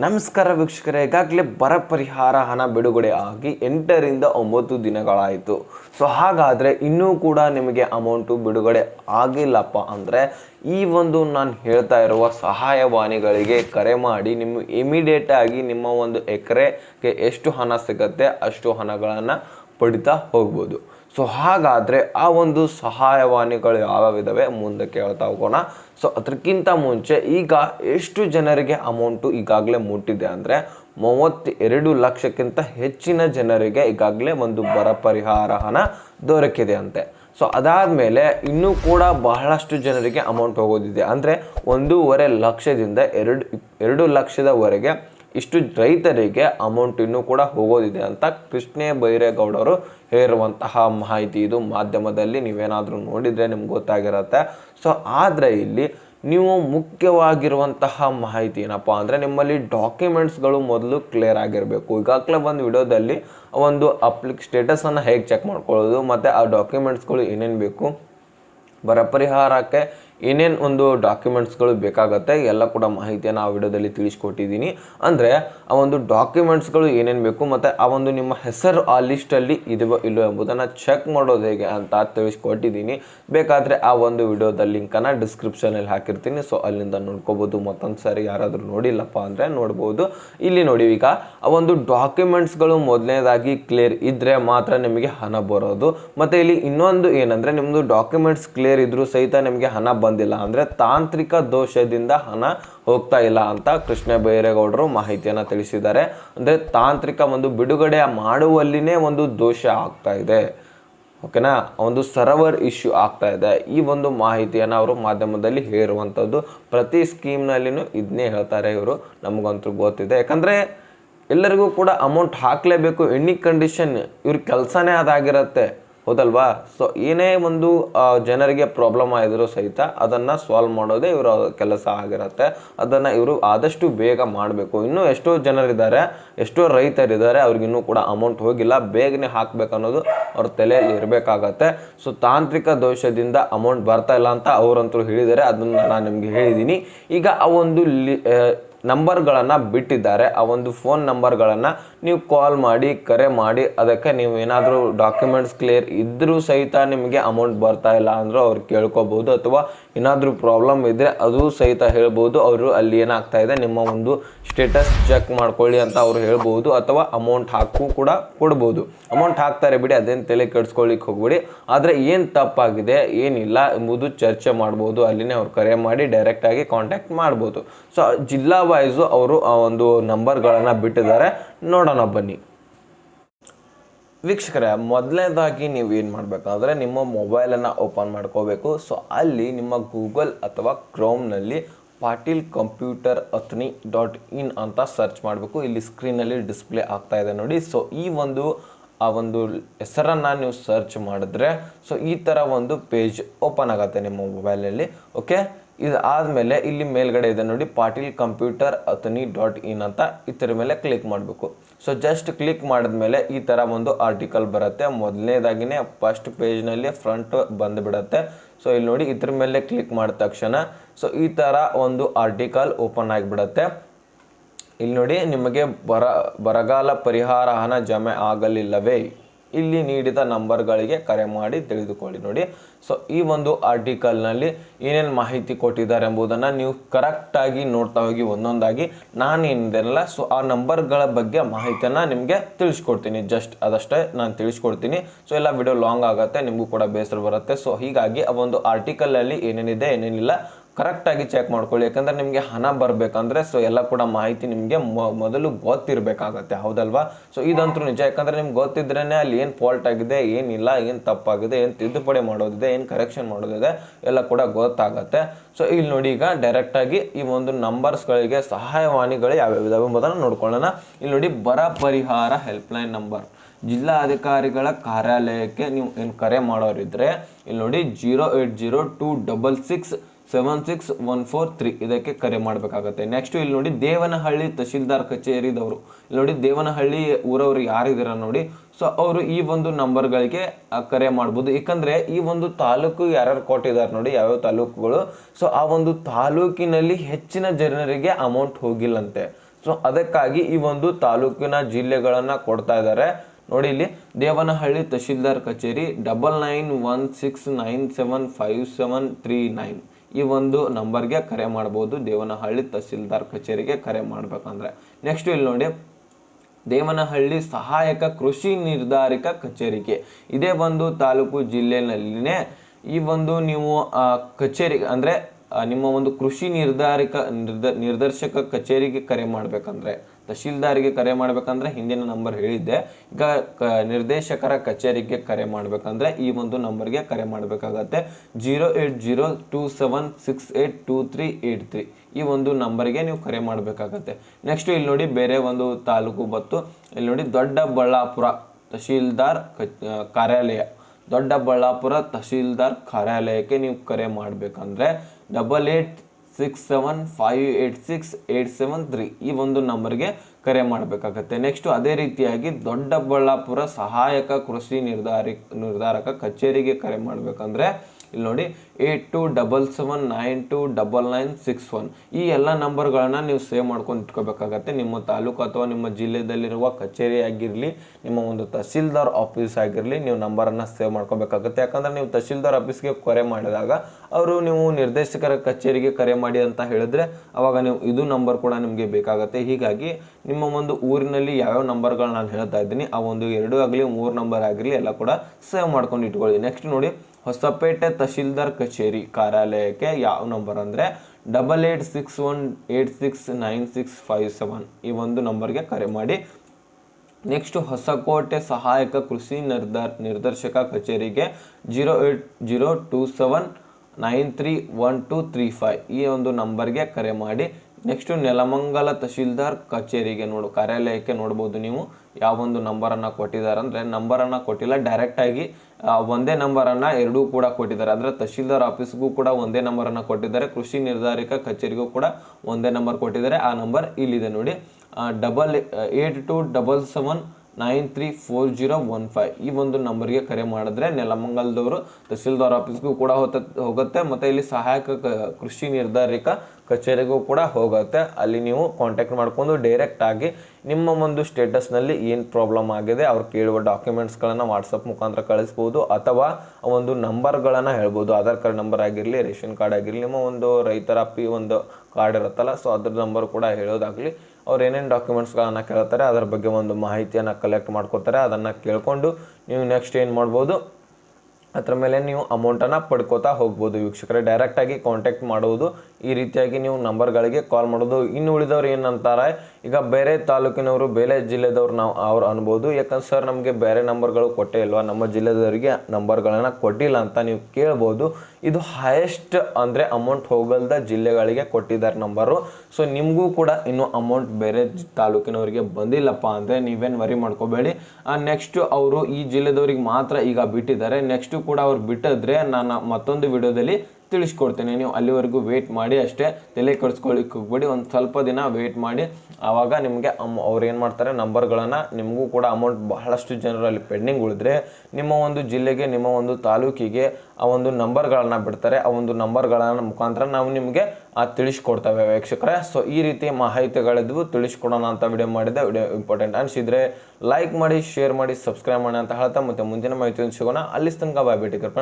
ನಮಸ್ಕಾರ ವೀಕ್ಷಕರೇ, ಈಗಾಗಲೇ ಬರ ಪರಿಹಾರ ಹಣ ಬಿಡುಗಡೆ ಆಗಿ ಎಂಟರಿಂದ ಒಂಬತ್ತು ದಿನಗಳಾಯಿತು. ಸೊ ಹಾಗಾದರೆ ಇನ್ನೂ ಕೂಡ ನಿಮಗೆ ಅಮೌಂಟು ಬಿಡುಗಡೆ ಆಗಿಲ್ಲಪ್ಪ ಅಂದರೆ, ಈ ಒಂದು ನಾನು ಹೇಳ್ತಾ ಇರುವ ಸಹಾಯವಾಣಿಗಳಿಗೆ ಕರೆ ಮಾಡಿ, ನಿಮ್ಮ ಇಮಿಡಿಯೇಟ್ ಆಗಿ ನಿಮ್ಮ ಒಂದು ಎಕರೆಗೆ ಎಷ್ಟು ಹಣ ಸಿಗತ್ತೆ, ಅಷ್ಟು ಹಣಗಳನ್ನು ಪಡಿತಾ ಹೋಗ್ಬೋದು. ಸೊ ಹಾಗಾದರೆ ಆ ಒಂದು ಸಹಾಯವಾಣಿಗಳು ಯಾವ್ಯಾವಿದಾವೆ? ಮುಂದಕ್ಕೆ ಹೇಳ್ತಾ ಹೋಗೋಣ. ಸೊ ಅದಕ್ಕಿಂತ ಮುಂಚೆ ಈಗ ಎಷ್ಟು ಜನರಿಗೆ ಅಮೌಂಟು ಈಗಾಗಲೇ ಮುಟ್ಟಿದೆ ಅಂದರೆ ಮೂವತ್ತೆರಡು ಲಕ್ಷಕ್ಕಿಂತ ಹೆಚ್ಚಿನ ಜನರಿಗೆ ಈಗಾಗಲೇ ಒಂದು ಬರ ಪರಿಹಾರ ಹಣ ದೊರಕಿದೆ ಅಂತೆ. ಸೊ ಅದಾದಮೇಲೆ ಇನ್ನೂ ಕೂಡ ಬಹಳಷ್ಟು ಜನರಿಗೆ ಅಮೌಂಟ್ ಹೋಗೋದಿದೆ. ಅಂದರೆ ಒಂದೂವರೆ ಲಕ್ಷದಿಂದ ಎರಡು ಎರಡು ಲಕ್ಷದವರೆಗೆ ಇಷ್ಟು ರೈತರಿಗೆ ಅಮೌಂಟ್ ಇನ್ನೂ ಕೂಡ ಹೋಗೋದಿದೆ ಅಂತ ಕೃಷ್ಣೇ ಬೈರೇಗೌಡರು ಹೇರುವಂತಹ ಮಾಹಿತಿ ಇದು ಮಾಧ್ಯಮದಲ್ಲಿ ನೀವೇನಾದರೂ ನೋಡಿದರೆ ನಿಮ್ಗೆ ಗೊತ್ತಾಗಿರುತ್ತೆ. ಸೊ ಆದರೆ ಇಲ್ಲಿ ನೀವು ಮುಖ್ಯವಾಗಿರುವಂತಹ ಮಾಹಿತಿ ಏನಪ್ಪ ಅಂದರೆ ನಿಮ್ಮಲ್ಲಿ ಡಾಕ್ಯುಮೆಂಟ್ಸ್ಗಳು ಮೊದಲು ಕ್ಲಿಯರ್ ಆಗಿರಬೇಕು. ಈಗಾಗಲೇ ಒಂದು ವಿಡಿಯೋದಲ್ಲಿ ಒಂದು ಅಪ್ಲಿಕ್ ಸ್ಟೇಟಸನ್ನು ಹೇಗೆ ಚೆಕ್ ಮಾಡ್ಕೊಳ್ಳೋದು, ಮತ್ತು ಆ ಡಾಕ್ಯುಮೆಂಟ್ಸ್ಗಳು ಏನೇನು ಬೇಕು, ಬರ ಪರಿಹಾರಕ್ಕೆ ಏನೇನು ಒಂದು ಡಾಕ್ಯುಮೆಂಟ್ಸ್ಗಳು ಬೇಕಾಗತ್ತೆ, ಎಲ್ಲ ಕೂಡ ಮಾಹಿತಿಯನ್ನು ಆ ವಿಡಿಯೋದಲ್ಲಿ ತಿಳಿಸ್ಕೊಟ್ಟಿದ್ದೀನಿ. ಅಂದರೆ, ಆ ಒಂದು ಡಾಕ್ಯುಮೆಂಟ್ಸ್ಗಳು ಏನೇನು ಬೇಕು ಮತ್ತು ಆ ಒಂದು ನಿಮ್ಮ ಹೆಸರು ಆ ಲಿಸ್ಟಲ್ಲಿ ಇದೆಯೋ ಇಲ್ಲೋ ಎಂಬುದನ್ನು ಚೆಕ್ ಮಾಡೋದು ಹೇಗೆ ಅಂತ ತಿಳಿಸ್ಕೊಟ್ಟಿದ್ದೀನಿ. ಬೇಕಾದರೆ ಆ ಒಂದು ವಿಡಿಯೋದ ಲಿಂಕನ್ನು ಡಿಸ್ಕ್ರಿಪ್ಷನಲ್ಲಿ ಹಾಕಿರ್ತೀನಿ. ಸೊ ಅಲ್ಲಿಂದ ನೋಡ್ಕೋಬೋದು. ಮತ್ತೊಂದು ಸಾರಿ ಯಾರಾದರೂ ನೋಡಿಲ್ಲಪ್ಪ ಅಂದರೆ ನೋಡ್ಬೋದು. ಇಲ್ಲಿ ನೋಡಿ ಈಗ, ಆ ಒಂದು ಡಾಕ್ಯುಮೆಂಟ್ಸ್ಗಳು ಮೊದಲನೇದಾಗಿ ಕ್ಲಿಯರ್ ಇದ್ದರೆ ಮಾತ್ರ ನಿಮಗೆ ಹಣ ಬರೋದು. ಮತ್ತು ಇಲ್ಲಿ ಇನ್ನೊಂದು ಏನಂದರೆ ನಿಮ್ಮದು ಡಾಕ್ಯುಮೆಂಟ್ಸ್ ಕ್ಲಿಯರ್ ಇದ್ದರೂ ಸಹಿತ ನಿಮಗೆ ಹಣ ಬಂದಿಲ್ಲ ಅಂದರೆ ತಾಂತ್ರಿಕ ದೋಷದಿಂದ ಹಣ ಹೋಗ್ತಾ ಇಲ್ಲ ಅಂತ ಕೃಷ್ಣ ಬೈರೇಗೌಡರು ಮಾಹಿತಿಯನ್ನು ತಿಳಿಸಿದ್ದಾರೆ. ಅಂದರೆ ತಾಂತ್ರಿಕ ಒಂದು ಬಿಡುಗಡೆ ಮಾಡುವಲ್ಲಿನೇ ಒಂದು ದೋಷ ಆಗ್ತಾ ಇದೆ. ಓಕೆನಾ? ಒಂದು ಸರ್ವರ್ ಇಶ್ಯೂ ಆಗ್ತಾ ಇದೆ. ಈ ಒಂದು ಮಾಹಿತಿಯನ್ನು ಅವರು ಮಾಧ್ಯಮದಲ್ಲಿ ಹೇರುವಂಥದ್ದು ಪ್ರತಿ ಸ್ಕೀಮ್ನಲ್ಲಿನೂ ಇದನ್ನೇ ಹೇಳ್ತಾರೆ ಇವರು. ನಮಗಂತೂ ಗೊತ್ತಿದೆ. ಯಾಕಂದರೆ ಎಲ್ಲರಿಗೂ ಕೂಡ ಅಮೌಂಟ್ ಹಾಕಲೇಬೇಕು. ಎನಿ ಕಂಡೀಷನ್ ಇವ್ರ ಕೆಲಸನೇ ಅದಾಗಿರುತ್ತೆ. ಹೌದಲ್ವಾ? ಸೊ ಏನೇ ಒಂದು ಜನರಿಗೆ ಪ್ರಾಬ್ಲಮ್ ಆಗಿದ್ರು ಸಹಿತ ಅದನ್ನು ಸಾಲ್ವ್ ಮಾಡೋದೇ ಇವರ ಕೆಲಸ ಆಗಿರುತ್ತೆ. ಅದನ್ನು ಇವರು ಆದಷ್ಟು ಬೇಗ ಮಾಡಬೇಕು. ಇನ್ನೂ ಎಷ್ಟೋ ಜನರಿದ್ದಾರೆ, ಎಷ್ಟೋ ರೈತರಿದ್ದಾರೆ ಅವ್ರಿಗಿನ್ನೂ ಕೂಡ ಅಮೌಂಟ್ ಹೋಗಿಲ್ಲ. ಬೇಗನೆ ಹಾಕ್ಬೇಕು ಅನ್ನೋದು ಅವ್ರ ತಲೆಯಲ್ಲಿ ಇರಬೇಕಾಗತ್ತೆ. ಸೊ ತಾಂತ್ರಿಕ ದೋಷದಿಂದ ಅಮೌಂಟ್ ಬರ್ತಾ ಇಲ್ಲ ಅಂತ ಅವರಂತೂ ಹೇಳಿದ್ದಾರೆ. ಅದನ್ನು ನಾನು ನಿಮಗೆ ಹೇಳಿದ್ದೀನಿ ಈಗ ಆ ಒಂದು ನಂಬರ್ಗಳನ್ನು ಬಿಟ್ಟಿದ್ದಾರೆ. ಆ ಒಂದು ಫೋನ್ ನಂಬರ್ಗಳನ್ನು ನೀವು ಕಾಲ್ ಮಾಡಿ, ಕರೆ ಮಾಡಿ, ಅದಕ್ಕೆ ನೀವು ಏನಾದರೂ ಡಾಕ್ಯುಮೆಂಟ್ಸ್ ಕ್ಲಿಯರ್ ಇದ್ದರೂ ಸಹಿತ ನಿಮಗೆ ಅಮೌಂಟ್ ಬರ್ತಾ ಇಲ್ಲ ಅಂದರೂ ಅವ್ರು ಕೇಳ್ಕೊಬೋದು ಅಥವಾ ಏನಾದರೂ ಪ್ರಾಬ್ಲಮ್ ಇದ್ದರೆ ಅದು ಸಹಿತ ಹೇಳ್ಬೋದು. ಅವರು ಅಲ್ಲಿ ಏನಾಗ್ತಾ ಇದೆ, ನಿಮ್ಮ ಒಂದು ಸ್ಟೇಟಸ್ ಚೆಕ್ ಮಾಡ್ಕೊಳ್ಳಿ ಅಂತ ಅವರು ಹೇಳ್ಬೋದು. ಅಥವಾ ಅಮೌಂಟ್ ಹಾಕು ಕೂಡ ಕೊಡ್ಬೋದು. ಅಮೌಂಟ್ ಹಾಕ್ತಾರೆ ಬಿಡಿ, ಅದೇನು ತಲೆ ಕೆಡಿಸ್ಕೊಳ್ಳಿಕ್ಕೆ ಹೋಗ್ಬಿಡಿ. ಆದರೆ ಏನು ತಪ್ಪಾಗಿದೆ, ಏನಿಲ್ಲ ಎಂಬುದು ಚರ್ಚೆ ಮಾಡ್ಬೋದು. ಅಲ್ಲಿನೇ ಅವ್ರು ಕರೆ ಮಾಡಿ ಡೈರೆಕ್ಟಾಗಿ ಕಾಂಟ್ಯಾಕ್ಟ್ ಮಾಡ್ಬೋದು. ಸೊ ಜಿಲ್ಲಾ ವೈಸು ಅವರು ಆ ಒಂದು ನಂಬರ್ಗಳನ್ನು ಬಿಟ್ಟಿದ್ದಾರೆ. ನೋಡೋಣ ಬನ್ನಿ. ವೀಕ್ಷಕರೇ, ಮೊದಲನೇದಾಗಿ ನೀವು ಏನು ಮಾಡಬೇಕಾದ್ರೆ ನಿಮ್ಮ ಮೊಬೈಲನ್ನು ಓಪನ್ ಮಾಡ್ಕೋಬೇಕು. ಸೊ, ಅಲ್ಲಿ ನಿಮ್ಮ ಗೂಗಲ್ ಅಥವಾ ಕ್ರೋಮ್ನಲ್ಲಿ Patil computer Athani dot in ಅಂತ ಸರ್ಚ್ ಮಾಡಬೇಕು. ಇಲ್ಲಿ ಸ್ಕ್ರೀನಲ್ಲಿ ಡಿಸ್ಪ್ಲೇ ಆಗ್ತಾ ಇದೆ ನೋಡಿ. ಸೊ, ಈ ಒಂದು, ಆ ಒಂದು ಹೆಸರನ್ನು ನೀವು ಸರ್ಚ್ ಮಾಡಿದ್ರೆ, ಸೊ, ಈ ಥರ ಒಂದು ಪೇಜ್ ಓಪನ್ ಆಗುತ್ತೆ ನಿಮ್ಮ ಮೊಬೈಲಲ್ಲಿ. ಓಕೆ? ಇದು ಆದಮೇಲೆ ಇಲ್ಲಿ ಮೇಲ್ಗಡೆ ಇದೆ ನೋಡಿ, Patil computer Athani dot in ಅಂತ. ಇದರ ಮೇಲೆ ಕ್ಲಿಕ್ ಮಾಡಬೇಕು. ಸೊ ಜಸ್ಟ್ ಕ್ಲಿಕ್ ಮಾಡಿದ್ಮೇಲೆ ಈ ಥರ ಒಂದು ಆರ್ಟಿಕಲ್ ಬರುತ್ತೆ. ಮೊದಲನೇದಾಗಿನೇ ಫಸ್ಟ್ ಪೇಜ್ನಲ್ಲಿ ಫ್ರಂಟ್ ಬಂದುಬಿಡತ್ತೆ. ಸೊ ಇಲ್ಲಿ ನೋಡಿ ಇದ್ರ ಮೇಲೆ ಕ್ಲಿಕ್ ಮಾಡಿದ ತಕ್ಷಣ ಸೊ ಈ ಥರ ಒಂದು ಆರ್ಟಿಕಲ್ ಓಪನ್ ಆಗಿಬಿಡತ್ತೆ. ಇಲ್ಲಿ ನೋಡಿ, ನಿಮಗೆ ಬರ, ಬರಗಾಲ ಪರಿಹಾರ ಹಣ ಜಮೆ ಆಗಲಿಲ್ಲವೇ? ಇಲ್ಲಿ ನೀಡಿದ ನಂಬರ್ಗಳಿಗೆ ಕರೆ ಮಾಡಿ ತಿಳಿದುಕೊಳ್ಳಿ ನೋಡಿ. ಸೊ ಈ ಒಂದು ಆರ್ಟಿಕಲ್ನಲ್ಲಿ ಏನೇನು ಮಾಹಿತಿ ಕೊಟ್ಟಿದ್ದಾರೆ ಎಂಬುದನ್ನು ನೀವು ಕರೆಕ್ಟಾಗಿ ನೋಡ್ತಾ ಹೋಗಿ ಒಂದೊಂದಾಗಿ. ನಾನು ಏನಿದೆನಲ್ಲ ಸೊ ಆ ನಂಬರ್ಗಳ ಬಗ್ಗೆ ಮಾಹಿತಿಯನ್ನು ನಿಮಗೆ ತಿಳಿಸ್ಕೊಡ್ತೀನಿ. ಜಸ್ಟ್ ಅದಷ್ಟೇ ನಾನು ತಿಳಿಸ್ಕೊಡ್ತೀನಿ. ಸೊ ಎಲ್ಲ ವಿಡಿಯೋ ಲಾಂಗ್ ಆಗುತ್ತೆ, ನಿಮಗೂ ಕೂಡ ಬೇಸರ ಬರುತ್ತೆ. ಸೊ ಹೀಗಾಗಿ ಆ ಒಂದು ಆರ್ಟಿಕಲಲ್ಲಿ ಏನೇನಿದೆ, ಏನೇನಿಲ್ಲ ಕರೆಕ್ಟಾಗಿ ಚೆಕ್ ಮಾಡ್ಕೊಳ್ಳಿ. ಯಾಕಂದರೆ ನಿಮಗೆ ಹಣ ಬರಬೇಕಂದ್ರೆ ಸೊ ಎಲ್ಲ ಕೂಡ ಮಾಹಿತಿ ನಿಮಗೆ ಮೊದಲು ಗೊತ್ತಿರಬೇಕಾಗತ್ತೆ. ಹೌದಲ್ವಾ? ಸೊ ಇದಂತೂ ನಿಜ. ಯಾಕಂದರೆ ನಿಮ್ಗೆ ಗೊತ್ತಿದ್ರೇ ಅಲ್ಲಿ ಏನು ಫಾಲ್ಟ್ ಆಗಿದೆ, ಏನಿಲ್ಲ, ಏನು ತಪ್ಪಾಗಿದೆ, ಏನು ತಿದ್ದುಪಡಿ ಮಾಡೋದಿದೆ, ಏನು ಕರೆಕ್ಷನ್ ಮಾಡೋದಿದೆ, ಎಲ್ಲ ಕೂಡ ಗೊತ್ತಾಗತ್ತೆ. ಸೊ ಇಲ್ಲಿ ನೋಡಿ ಈಗ ಡೈರೆಕ್ಟಾಗಿ ಈ ಒಂದು ನಂಬರ್ಸ್ಗಳಿಗೆ ಸಹಾಯವಾಣಿಗಳು ಯಾವ್ಯಾವ ಇದಾವೆ ಎಂಬುದನ್ನು ನೋಡ್ಕೊಳ್ಳೋಣ. ಇಲ್ಲಿ ನೋಡಿ ಬರ ಪರಿಹಾರ ಹೆಲ್ಪ್ಲೈನ್ ನಂಬರ್ ಜಿಲ್ಲಾಧಿಕಾರಿಗಳ ಕಾರ್ಯಾಲಯಕ್ಕೆ ನೀವು ಏನು ಕರೆ ಮಾಡೋರಿದ್ರೆ, ಇಲ್ಲಿ ನೋಡಿ zero eight zero two double six seven six one four three ಇದಕ್ಕೆ ಕರೆ ಮಾಡಬೇಕಾಗತ್ತೆ. ನೆಕ್ಸ್ಟ್ ಇಲ್ಲಿ ನೋಡಿ ದೇವನಹಳ್ಳಿ ತಹಶೀಲ್ದಾರ್ ಕಚೇರಿದವರು. ಇಲ್ಲಿ ನೋಡಿ ದೇವನಹಳ್ಳಿ ಊರವರು ಯಾರಿದ್ದೀರ ನೋಡಿ. ಸೊ ಅವರು ಈ ಒಂದು ನಂಬರ್ಗಳಿಗೆ ಕರೆ ಮಾಡ್ಬೋದು. ಯಾಕಂದ್ರೆ ಈ ಒಂದು ತಾಲೂಕು ಯಾರ್ಯಾರು ಕೊಟ್ಟಿದ್ದಾರೆ ನೋಡಿ, ಯಾವ್ಯಾವ ತಾಲೂಕುಗಳು. ಸೊ ಆ ಒಂದು ತಾಲೂಕಿನಲ್ಲಿ ಹೆಚ್ಚಿನ ಜನರಿಗೆ ಅಮೌಂಟ್ ಹೋಗಿಲ್ಲಂತೆ. ಸೊ ಅದಕ್ಕಾಗಿ ಈ ಒಂದು ತಾಲೂಕಿನ ಜಿಲ್ಲೆಗಳನ್ನು ಕೊಡ್ತಾ ಇದ್ದಾರೆ ನೋಡಿ ಇಲ್ಲಿ, ದೇವನಹಳ್ಳಿ ತಹಶೀಲ್ದಾರ್ ಕಚೇರಿ double nine one six nine seven five seven three nine ಈ ಒಂದು ನಂಬರ್ಗೆ ಕರೆ ಮಾಡ್ಬೋದು. ದೇವನಹಳ್ಳಿ ತಹಸೀಲ್ದಾರ್ ಕಚೇರಿಗೆ ಕರೆ ಮಾಡ್ಬೇಕಂದ್ರೆ. ನೆಕ್ಸ್ಟ್ ಇಲ್ಲಿ ನೋಡಿ. ದೇವನಹಳ್ಳಿ ಸಹಾಯಕ ಕೃಷಿ ನಿರ್ಧಾರಿಕ ಕಚೇರಿಗೆ. ಇದೇ ಒಂದು ತಾಲೂಕು ಜಿಲ್ಲೆನಲ್ಲಿನೇ ಈ ಒಂದು ನೀವು ಕಚೇರಿ, ಅಂದರೆ ನಿಮ್ಮ ಒಂದು ಕೃಷಿ ನಿರ್ಧಾರಿಕ ನಿರ್ದ ನಿರ್ದರ್ಶಕ ಕಚೇರಿಗೆ ಕರೆ ಮಾಡಬೇಕಂದ್ರೆ. ತಹಶೀಲ್ದಾರಿಗೆ ಕರೆ ಮಾಡಬೇಕಂದ್ರೆ ಹಿಂದಿನ ನಂಬರ್ ಹೇಳಿದ್ದೆ. ಈಗ ನಿರ್ದೇಶಕರ ಕಚೇರಿಗೆ ಕರೆ ಮಾಡಬೇಕಂದ್ರೆ ಈ ಒಂದು ನಂಬರ್ಗೆ ಕರೆ ಮಾಡಬೇಕಾಗತ್ತೆ. Zero eight zero two seven six eight two three eight three ಈ ಒಂದು ನಂಬರ್ಗೆ ನೀವು ಕರೆ ಮಾಡಬೇಕಾಗತ್ತೆ. ನೆಕ್ಸ್ಟ್ ಇಲ್ಲಿ ನೋಡಿ ಬೇರೆ ಒಂದು ತಾಲೂಕು ಬತ್ತು. ಇಲ್ಲಿ ನೋಡಿ ದೊಡ್ಡಬಳ್ಳಾಪುರ ತಹಶೀಲ್ದಾರ್ ಕಾರ್ಯಾಲಯ. ದೊಡ್ಡಬಳ್ಳಾಪುರ ತಹಶೀಲ್ದಾರ್ ಕಾರ್ಯಾಲಯಕ್ಕೆ ನೀವು ಕರೆ ಮಾಡಬೇಕಂದ್ರೆ double eight six seven five eight six eight seven three ಈ ಒಂದು ನಂಬರ್ಗೆ ಕರೆ ಮಾಡಬೇಕಾಗತ್ತೆ. ನೆಕ್ಸ್ಟ್ ಅದೇ ರೀತಿಯಾಗಿ ದೊಡ್ಡಬಳ್ಳಾಪುರ ಸಹಾಯಕ ಕೃಷಿ ನಿರ್ಧಾರಿ ನಿರ್ಧಾರಕ ಕಚೇರಿಗೆ ಕರೆ ಮಾಡಬೇಕಂದ್ರೆ ಇಲ್ಲಿ ನೋಡಿ eight two double seven nine two double nine six one ಈ ಎಲ್ಲ ನಂಬರ್ಗಳನ್ನು ನೀವು ಸೇವ್ ಮಾಡ್ಕೊಂಡು ಇಟ್ಕೋಬೇಕಾಗತ್ತೆ ನಿಮ್ಮ ತಾಲೂಕು ಅಥವಾ ನಿಮ್ಮ ಜಿಲ್ಲೆಯಲ್ಲಿರುವ ಕಚೇರಿ ಆಗಿರಲಿ, ನಿಮ್ಮ ಒಂದು ತಹಸೀಲ್ದಾರ್ ಆಫೀಸ್ ಆಗಿರಲಿ, ನೀವು ನಂಬರನ್ನು ಸೇವ್ ಮಾಡ್ಕೋಬೇಕಾಗುತ್ತೆ. ಯಾಕಂದರೆ ನೀವು ತಹಸೀಲ್ದಾರ್ ಆಫೀಸ್ಗೆ ಕರೆ ಮಾಡಿದಾಗ ಅವರು ನೀವು ನಿರ್ದೇಶಕರ ಕಚೇರಿಗೆ ಕರೆ ಮಾಡಿ ಅಂತ ಹೇಳಿದ್ರೆ ಅವಾಗ ನೀವು ಇದು ನಂಬರ್ ಕೂಡ ನಿಮಗೆ ಬೇಕಾಗುತ್ತೆ. ಹೀಗಾಗಿ ನಿಮ್ಮ ಒಂದು ಊರಿನಲ್ಲಿ ಯಾವ್ಯಾವ ನಂಬರ್ಗಳು ನಾನು ಹೇಳ್ತಾ ಇದ್ದೀನಿ, ಆ ಒಂದು ಎರಡು ಆಗಲಿ, ಮೂರು ನಂಬರ್ ಆಗಿರಲಿ ಎಲ್ಲ ಕೂಡ ಸೇವ್ ಮಾಡ್ಕೊಂಡು ಇಟ್ಕೊಳ್ಳಿ. ನೆಕ್ಸ್ಟ್ ನೋಡಿ ಹೊಸಪೇಟೆ ತಹಶೀಲ್ದಾರ್ ಕಚೇರಿ ಕಾರ್ಯಾಲಯಕ್ಕೆ ಯಾವ ನಂಬರ್ ಅಂದರೆ double eight six one eight six nine six five seven ಈ ಒಂದು ನಂಬರ್ಗೆ ಕರೆ ಮಾಡಿ. ನೆಕ್ಸ್ಟ್ ಹೊಸಕೋಟೆ ಸಹಾಯಕ ಕೃಷಿ ನಿರ್ಧಾರ, ನಿರ್ದೇಶಕ ಕಚೇರಿಗೆ zero eight zero two seven nine three one two three five ಈ ಒಂದು ನಂಬರ್ಗೆ ಕರೆ ಮಾಡಿ. ನೆಕ್ಸ್ಟು ನೆಲಮಂಗಲ ತಹಶೀಲ್ದಾರ್ ಕಚೇರಿಗೆ ನೋಡು, ಕಾರ್ಯಾಲಯಕ್ಕೆ ನೋಡ್ಬೋದು ನೀವು. ಯಾವೊಂದು ನಂಬರನ್ನು ಕೊಟ್ಟಿದ್ದಾರೆ. ಅಂದರೆ ನಂಬರನ್ನು ಕೊಟ್ಟಿಲ್ಲ ಡೈರೆಕ್ಟಾಗಿ ಒಂದೇ ನಂಬರನ್ನು ಎರಡೂ ಕೂಡ ಕೊಟ್ಟಿದ್ದಾರೆ. ಅಂದರೆ ತಹಶೀಲ್ದಾರ್ ಆಫೀಸ್ಗೂ ಕೂಡ ಒಂದೇ ನಂಬರನ್ನು ಕೊಟ್ಟಿದ್ದಾರೆ. ಕೃಷಿ ನಿರ್ಧಾರಿಕ ಕಚೇರಿಗೂ ಕೂಡ ಒಂದೇ ನಂಬರ್ ಕೊಟ್ಟಿದ್ದಾರೆ. ಆ ನಂಬರ್ ಇಲ್ಲಿದೆ ನೋಡಿ. Double eight two double seven nine three four zero one five ಈ ಒಂದು ನಂಬರ್ಗೆ ಕರೆ ಮಾಡಿದ್ರೆ ನೆಲಮಂಗಲದವರು ತಹಶೀಲ್ದಾರ್ ಆಫೀಸ್ಗೂ ಕೂಡ ಹೋಗುತ್ತೆ. ಮತ್ತು ಇಲ್ಲಿ ಸಹಾಯಕ ಕೃಷಿ ನಿರ್ಧಾರಿಕ ಕಚೇರಿಗೂ ಕೂಡ ಹೋಗುತ್ತೆ. ಅಲ್ಲಿ ನೀವು ಕಾಂಟ್ಯಾಕ್ಟ್ ಮಾಡ್ಕೊಂಡು ಡೈರೆಕ್ಟ್ ಆಗಿ ನಿಮ್ಮ ಒಂದು ಸ್ಟೇಟಸ್ನಲ್ಲಿ ಏನು ಪ್ರಾಬ್ಲಮ್ ಆಗಿದೆ, ಅವ್ರು ಕೇಳುವ ಡಾಕ್ಯುಮೆಂಟ್ಸ್ಗಳನ್ನು ವಾಟ್ಸಪ್ ಮುಖಾಂತರ ಕಳಿಸ್ಬೋದು, ಅಥವಾ ಒಂದು ನಂಬರ್ಗಳನ್ನು ಹೇಳ್ಬೋದು. ಆಧಾರ್ ಕಾರ್ಡ್ ನಂಬರ್ ಆಗಿರಲಿ, ರೇಷನ್ ಕಾರ್ಡ್ ಆಗಿರಲಿ, ನಿಮ್ಮ ಒಂದು ರೈತರ ಪಿ ಒಂದು ಕಾರ್ಡ್ ಇರುತ್ತಲ್ಲ ಸೊ ಅದ್ರ ನಂಬರ್ ಕೂಡ ಹೇಳೋದಾಗಲಿ, ಅವ್ರು ಏನೇನು ಡಾಕ್ಯುಮೆಂಟ್ಸ್ಗಳನ್ನು ಕೇಳ್ತಾರೆ, ಅದರ ಬಗ್ಗೆ ಒಂದು ಮಾಹಿತಿಯನ್ನು ಕಲೆಕ್ಟ್ ಮಾಡ್ಕೋತಾರೆ. ಅದನ್ನು ಕೇಳಿಕೊಂಡು ನೀವು ನೆಕ್ಸ್ಟ್ ಏನು ಮಾಡ್ಬೋದು, ಅದ್ರ ಮೇಲೆ ನೀವು ಅಮೌಂಟನ್ನು ಪಡ್ಕೋತಾ ಹೋಗ್ಬೋದು. ವೀಕ್ಷಕರೇ ಡೈರೆಕ್ಟಾಗಿ ಕಾಂಟ್ಯಾಕ್ಟ್ ಮಾಡುವುದು ಈ ರೀತಿಯಾಗಿ ನೀವು ನಂಬರ್ಗಳಿಗೆ ಕಾಲ್ ಮಾಡೋದು. ಇನ್ನು ಉಳಿದವ್ರು ಏನಂತಾರೆ, ಈಗ ಬೇರೆ ತಾಲೂಕಿನವರು, ಬೇರೆ ಜಿಲ್ಲೆದವ್ರು ನಾವು ಅವ್ರು ಅನ್ಬೋದು. ಯಾಕಂದ್ರೆ ಸರ್, ನಮಗೆ ಬೇರೆ ನಂಬರ್ಗಳು ಕೊಟ್ಟೇ ಇಲ್ವಾ? ನಮ್ಮ ಜಿಲ್ಲೆದವರಿಗೆ ನಂಬರ್ಗಳನ್ನು ಕೊಟ್ಟಿಲ್ಲ ಅಂತ ನೀವು ಕೇಳ್ಬೋದು. ಇದು ಹೈಯೆಸ್ಟ್ ಅಂದರೆ ಅಮೌಂಟ್ ಹೋಗಲ್ದ ಜಿಲ್ಲೆಗಳಿಗೆ ಕೊಟ್ಟಿದ್ದಾರೆ ನಂಬರು. ಸೊ ನಿಮಗೂ ಕೂಡ ಇನ್ನೂ ಅಮೌಂಟ್ ಬೇರೆ ತಾಲೂಕಿನವರಿಗೆ ಬಂದಿಲ್ಲಪ್ಪ ಅಂದರೆ ನೀವೇನು ವರಿ ಮಾಡ್ಕೋಬೇಡಿ. ನೆಕ್ಸ್ಟು ಅವರು ಈ ಜಿಲ್ಲೆದವ್ರಿಗೆ ಮಾತ್ರ ಈಗ ಬಿಟ್ಟಿದ್ದಾರೆ. ನೆಕ್ಸ್ಟು ಕೂಡ ಅವ್ರು ಬಿಟ್ಟಿದ್ರೆ ನಾನು ಮತ್ತೊಂದು ವಿಡಿಯೋದಲ್ಲಿ ತಿಳಿಸ್ಕೊಡ್ತೇನೆ. ನೀವು ಅಲ್ಲಿವರೆಗೂ ವೇಟ್ ಮಾಡಿ ಅಷ್ಟೇ ತಲೆ ಕೆಡಿಸ್ಕೊಳ್ಳಿಕ್ಕೆ ಹೋಗ್ಬೇಡಿ. ಒಂದು ಸ್ವಲ್ಪ ದಿನ ವೇಟ್ ಮಾಡಿ. ಆವಾಗ ನಿಮಗೆ ಅಮ್ ಅವ್ರು ಏನು ಮಾಡ್ತಾರೆ, ನಂಬರ್ಗಳನ್ನು ನಿಮಗೂ ಕೂಡ ಅಮೌಂಟ್ ಬಹಳಷ್ಟು ಜನರಲ್ಲಿ ಪೆಂಡಿಂಗ್ ಉಳಿದ್ರೆ ನಿಮ್ಮ ಒಂದು ಜಿಲ್ಲೆಗೆ, ನಿಮ್ಮ ಒಂದು ತಾಲೂಕಿಗೆ ಆ ಒಂದು ನಂಬರ್ಗಳನ್ನು ಬಿಡ್ತಾರೆ. ಆ ಒಂದು ನಂಬರ್ಗಳನ್ನು ಮುಖಾಂತರ ನಾವು ನಿಮಗೆ ಆ ತಿಳಿಸ್ಕೊಡ್ತೇವೆ ವೀಕ್ಷಕರೇ. ಸೊ ಈ ರೀತಿ ಮಾಹಿತಿಗಳಿದ್ವು ತಿಳಿಸ್ಕೊಡೋಣ ಅಂತ ವಿಡಿಯೋ ಮಾಡಿದ್ದೆ. ವಿಡಿಯೋ ಇಂಪಾರ್ಟೆಂಟ್ ಅನಿಸಿದರೆ ಲೈಕ್ ಮಾಡಿ ಶೇರ್ ಮಾಡಿ ಸಬ್ಸ್ಕ್ರೈಬ್ ಮಾಡಿ ಅಂತ ಹೇಳ್ತಾ ಮತ್ತೆ ಮುಂದಿನ ಮಾಹಿತಿಯನ್ನು ಸಿಗೋಣ. ಅಲ್ಲಿ ತನಕ ಬಾಯ್ ಬಿಟ್ಟಿಕರ್